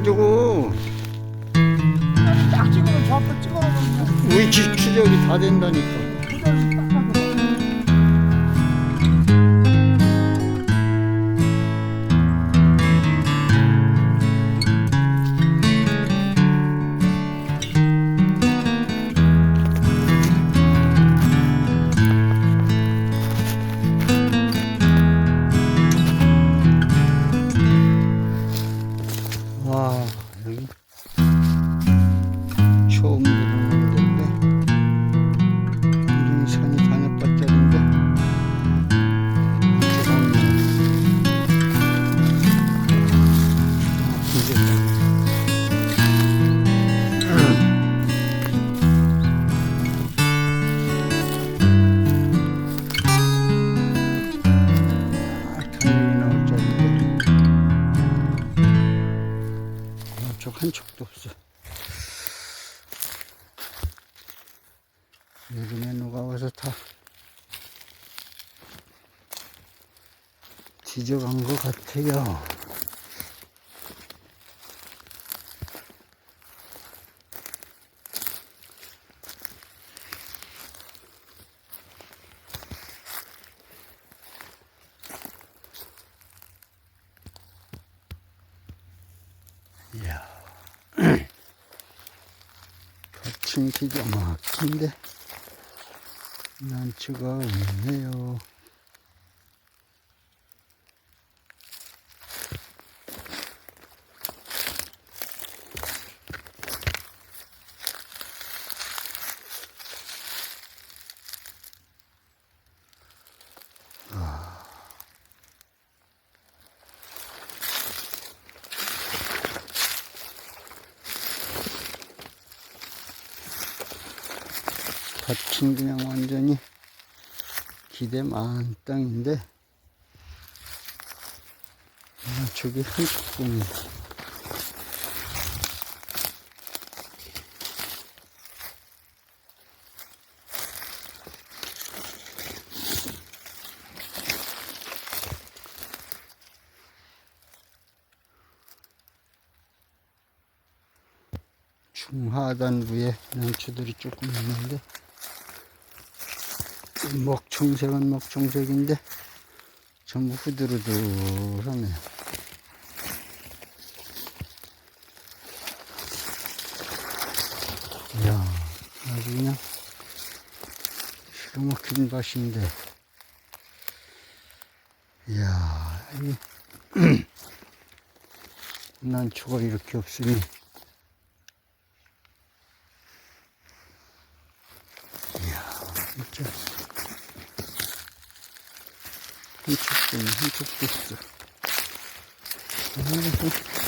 그래가지고 딱 찍으면 저 앞에 찍어 놓으면 위치 추적이 다 된다니까. 한쪽 한쪽도 없어. 여름에 누가 와서 다 뒤져간 것 같아요. 이 야. 거친 기가 막힌데 난치가 없네요. 밭은 그냥 완전히 기대 만 땅인데 아, 저기 보면 중하단부에 난초들이 조금 있는데 먹청색은 먹청색인데 전부 후드르드하네요. 이야, 아주 그냥 기가 막힌 밭인데. 이야, 이 난초가 이렇게 없으니. 이야, 진짜. 한쪽도 한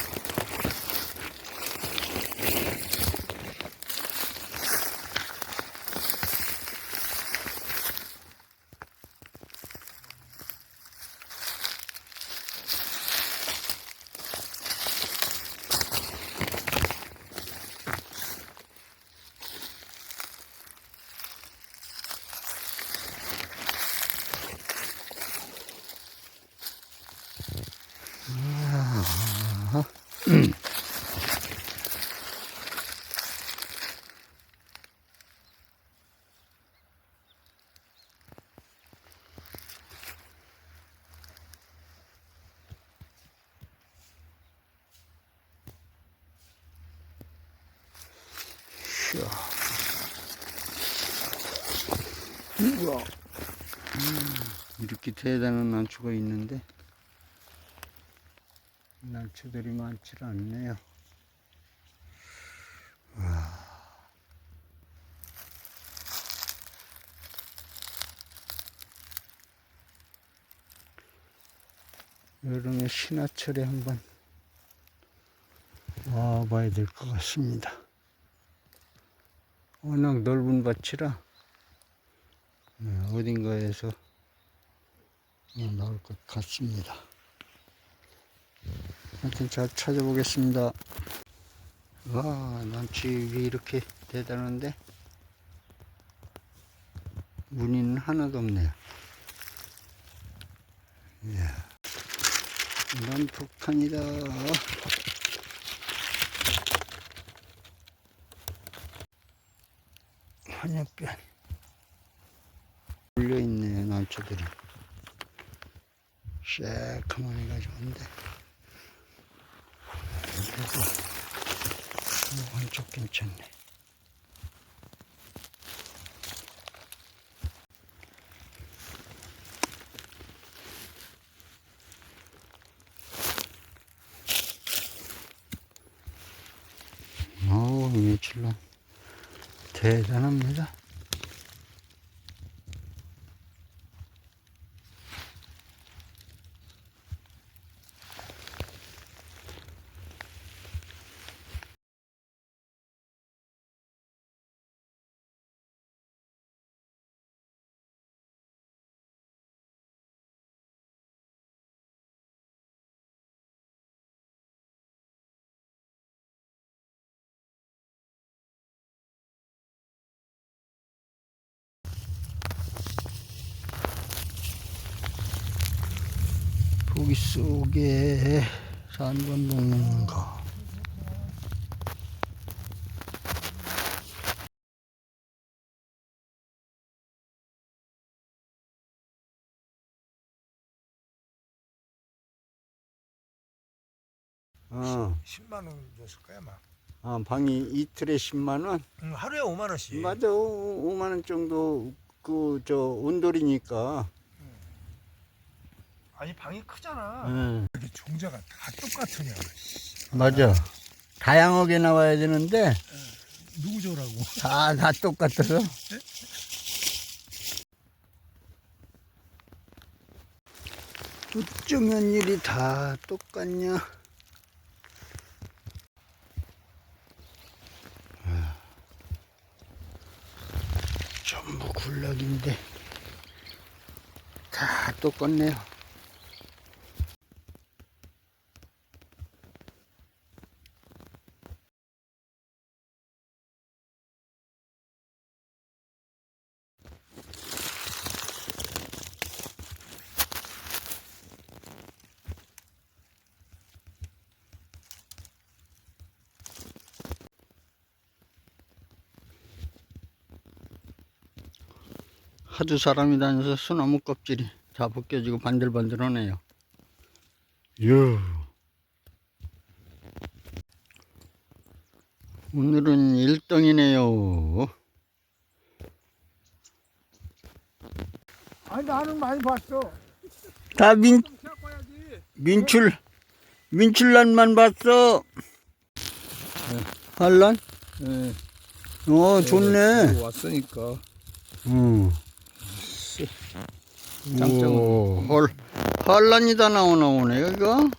이야. 우와. 음, 이렇게 대단한 난초가 있는데 난초들이 많지 않네요. 여름에 신화철에 한번 와봐야 될 것 같습니다. 워낙 넓은 밭이라 네, 어딘가에서 어, 나올 것 같습니다. 하여튼 잘 찾아보겠습니다. 와, 난집이 이렇게 대단한데 무늬는 하나도 없네요. 이야, 난 폭탄이다. 한약변 물려있네, 난초들이. 새카만 해가지고 근데 그래도 이 한쪽 괜찮네. 어우, 며칠로 대단합니다. 고기 속에 거. 어, 10만 원 줬을 거야 막. 아, 방이 이틀에 10만 원? 응, 하루에 5만 원씩. 맞아, 5만 원 정도 그 저 온돌이니까. 아니 방이 크잖아. 응. 이렇게 종자가 다 똑같으냐. 맞아. 다양하게 나와야 되는데 누구 줘라고? 다, 다 똑같아서. 어쩌면 일이 다 똑같냐? 아, 전부 굴락인데 다 똑같네요. 하도 사람이 다녀서 소나무 껍질이 다 벗겨지고 반들반들하네요. 유. 오늘은 1등이네요. 아니 나는 많이 봤어. 다 민. 민출, 민출란만 봤어. 한란? 네, 어, 좋네. 왔으니까 응. 짱짱으로. 헐, 한란이 다 나오나 오네, 이거? 음.